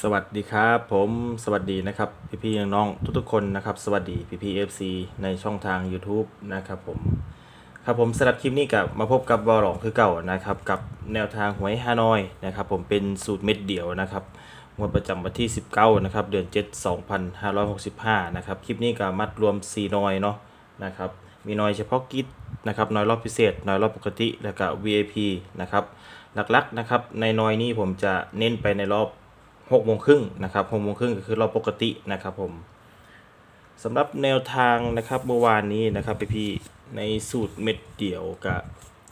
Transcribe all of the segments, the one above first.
สวัสดีครับผมสวัสดีนะครับพี่พี่ๆน้องๆทุกๆคนนะครับสวัสดีพี่พี่เอฟซีในช่องทาง YouTube นะครับผมครับผมสำหรับคลิปนี้กับมาพบกับบอลองคือเก่านะครับกับแนวทางหวยฮานอยนะครับผมเป็นสูตรเม็ดเดียวนะครับงวดประจำวันที่ 19นะครับเดือน 7 2565นะครับคลิปนี้กับมัดรวม 4 นอยเนาะนะครับมีนอยเฉพาะกิจนะครับนอยรอบพิเศษนอยรอบปกติแล้วก็ VIP นะครับหลักๆนะครับในนอยนี้ผมจะเน้นไปในรอบ หกโมงครึ่งนะครับหกโมงครึ่งก็คือเราปกตินะครับผมสำหรับแนวทางนะครับเมื่อวานนี้นะครับพี่ๆในสูตรเม็ดเดี่ยวกับ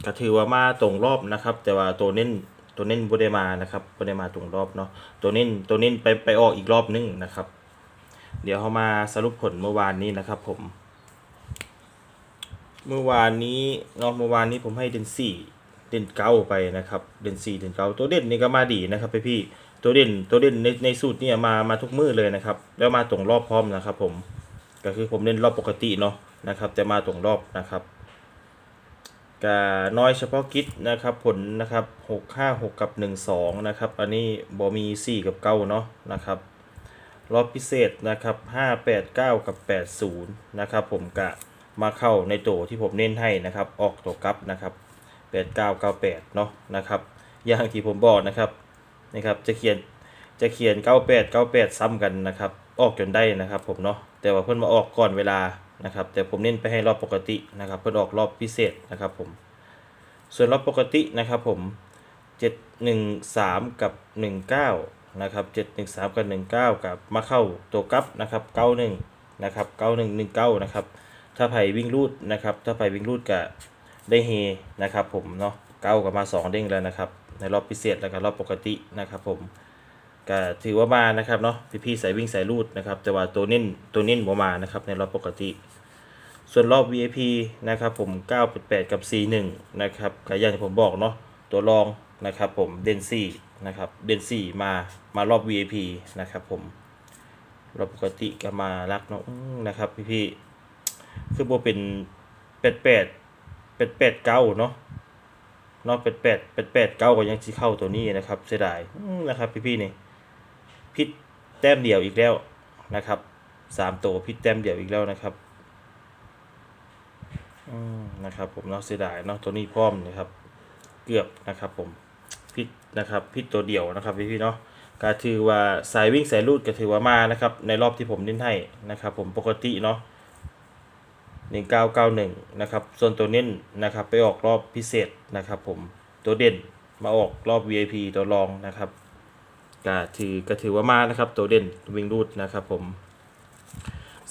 ก็ถือว่ามาตรงรอบนะครับ แต่ว่าตัวเน้นตัวเน้นบไดมานะครับบไดมาตรงรอบเนาะตัวเน้นตัวเน้นไปไปออกอีกรอบนึงนะครับ เดี๋ยวเขามาสรุปผลเมื่อวานนี้นะครับผม เมื่อวานนี้เนาะเมื่อวานนี้ผมให้เดนสี่ เด่นเก้าไปนะครับ เด่นสี่เด่นเก้าตัวเด่นนี่ก็มาดีนะครับพี่พี่ตัวเด่นตัวเด่นในในสูตรเนี่ยมามาทุกมือเลยนะครับ แล้วมาตรงรอบพร้อมนะครับผมก็คือผมเล่นรอบปกติเนาะนะครับจะมาตรงรอบนะครับกาน้อยเฉพาะกิจนะครับผลนะครับหกห้าหกกับหนึ่งสองนะครับอันนี้บอมีสี่กับเก้าเนาะนะครับรอบพิเศษนะครับ5 8 9กับ80นย์นะครับผมกะมาเข้าในโตที่ผมเน้นให้นะครับ ออกตัวกลับนะครับ 8 9 9 8เนาะนะครับอย่างที่ผมบอกนะครับนะครับจะเขียนจะเขียน 98 98 ซ้ำกันนะครับออกจนได้นะครับผมเนาะแต่ว่าเพิ่อนมาออกก่อนเวลานะครับแต่ผมเน้นไปให้รอบปกตินะครับ เพิ่นออกรอบพิเศษนะครับผมส่วนรอบปกตินะครับผม 713 กับ 19นะครับ713 กับ 19 กับมาเข้าตัวกับนะครับ91นะครับ9119นะครับถ้าไผ่วิ่งรูดนะครับถ้าไผ่วิ่งรูดก็ ได้เฮนะครับผมเนาะเก้ากับมา 2 เด้งแล้วนะครับ ในรอบพิเศษแล้วก็รอบปกตินะครับผมก็ถือว่ามานะครับเนาะพี่ๆสายวิ่งสายรูดนะครับ แต่ว่าตัวเน้นตัวเน้นบ่มานะครับในรอบปกติ ส่วนรอบ VIP นะครับผม 9.8 กับ41นะครับก็อย่างที่ผมบอกเนาะตัวรองนะครับผมเดนซี่นะครับเดนซี่มามารอบ VIP นะครับผมรอบปกติก็มารักเนาะอื้อนะครับพี่ๆคือบ่เป็นเป็ด เป็ดเป็ดเก้าเนาะเนาะเป็ดเป็ดเป็ดเป็ดเก้าก็ยังสิเข้าตัวนี้นะครับ เสียดายนะครับ พี่ๆนี่พิษแต้มเดียวอีกแล้วนะครับสามตัวพิษแต้มเดียวอีกแล้วนะครับอืมนะครับ ผมเนาะเสียดายเนาะตัวนี้พร้อมนะครับ เกือบนะครับ ผมพิษนะครับพิษตัวเดียวนะครับพี่พี่ๆเนาะก็ถือว่าสายวิ่งสายลูดก็ถือว่ามานะครับ ในรอบที่ผมเน้นให้นะครับ ผมปกติเนาะ หนึ่งเก้าเก้าหนึ่งนะครับ ส่วนตัวเน้นนะครับไปออกรอบพิเศษนะครับผม ตัวเด่นมาออกรอบ VIP ตัวรองนะครับก็ถือก็ถือว่ามานะครับ ตัวเด่นวิ่งรูดนะครับผม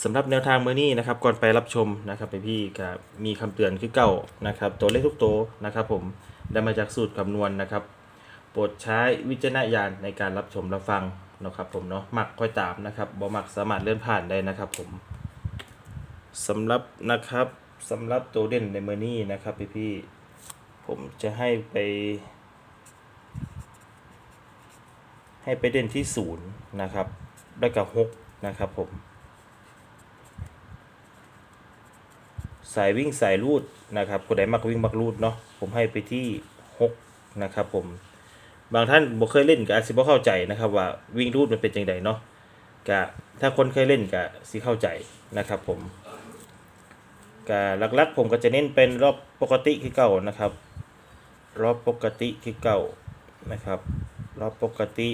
สำหรับแนวทางมื้อนี้นะครับก่อนไปรับชมนะครับไปพี่ก็มีคำเตือนคือเก่านะครับ ตัวเลขทุกตัวนะครับผมได้มาจากสูตรคำนวณนะครับโปรดใช้วิจารณญาณในการรับชมรับฟังนะครับผมเนาะมักค่อยตามนะครับบ่มักสามารถเลื่อนผ่านได้นะครับผม สำหรับนะครับสำหรับตัวเด่นในเมื้อนี้นะครับพี่พี่ผมจะให้ไป ให้ไปเด่นที่ศูนย์นะครับด้วกับหกนะครับผม สายวิ่งสายรูดนะครับคนใดมักวิ่งมักรูดเนาะผมให้ไปที่6นะครับผมบางท่านบ่เคยเล่นก็อาจสิบ่เข้าใจนะครับว่าวิ่งรูดมันเป็นจังไดเนาะก็ถ้าคนเคยเล่นก็สิเข้าใจนะครับผม ก็หลักๆ ผมก็จะเน้นเป็นรอบปกติคือเก่านะครับ รอบปกติคือเก่านะครับ รอบปกติ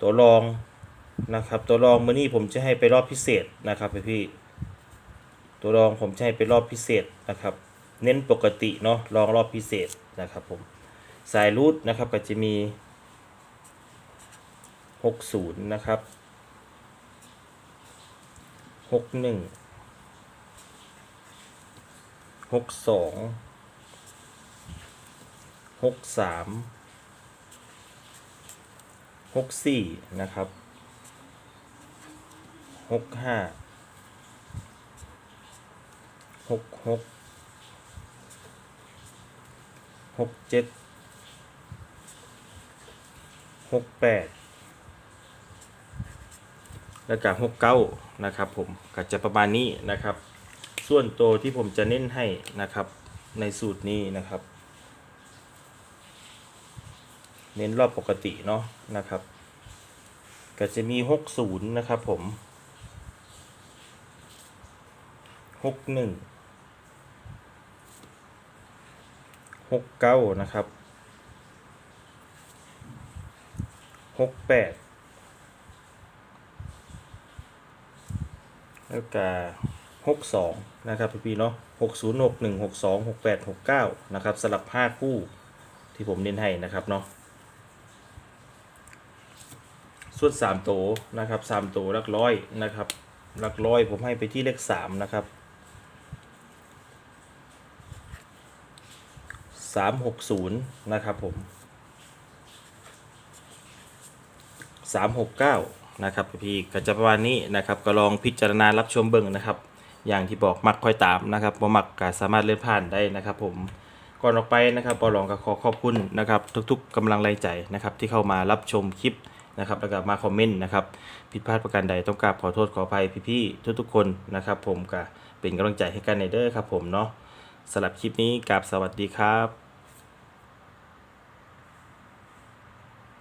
ตัวรองนะครับ ตัวรองมื้อนี้ผมจะให้ไปรอบพิเศษนะครับพี่ตัวรองผมจะให้เป็นรอบพิเศษนะครับ เน้นปกติเนาะรองรอบพิเศษนะครับผมสายรูดนะครับก็จะมี 60 นะครับ 61 62 63 64นะครับ65หกหกหกเจ็ดหกแปดแล้วก็หกเก้านะครับผมก็จะประมาณนี้นะครับ ส่วนตัวที่ผมจะเน้นให้นะครับในสูตรนี้นะครับ เน้นรอบปกติเนาะนะครับ ก็จะมีหกศูนย์นะครับผมหกหนึ่งหกเก้านะครับหกแปดแล้วก็ หกสองนะครับพี่ๆเนาะหกศูนย์หกหนึ่งหกสองหกแปดหกเก้านะครับสลับห้าคู่ที่ผมเน้นให้นะครับเนาะส่วนสามโตวนะครับสามโตวหลักร้อยนะครับหลักร้อยผมให้ไปที่เลขสามนะครับสามหกศูนย์นะครับผมสามหกเก้านะครับพี่ก็จะประมาณนี้นะครับก็ลองพิจารณารับชมเบิ่งนะครับ อย่างที่บอกมักค่อยตามนะครับบ่มักก็สามารถเลื่อนผ่านได้นะครับผมก่อนออกไปนะครับปอลองก็ขอขอบคุณนะครับทุกๆกำลังแรงใจนะครับที่เข้ามารับชมคลิปนะครับแล้วก็มาคอมเมนต์นะครับผิดพลาดประการใดต้องกราบขอโทษขออภัยพี่ๆทุกๆ คนนะครับผมก็เป็นกำลังใจให้กันในเด้อครับผมเนาะสำหรับคลิปนี้กราบสวัสดีครับ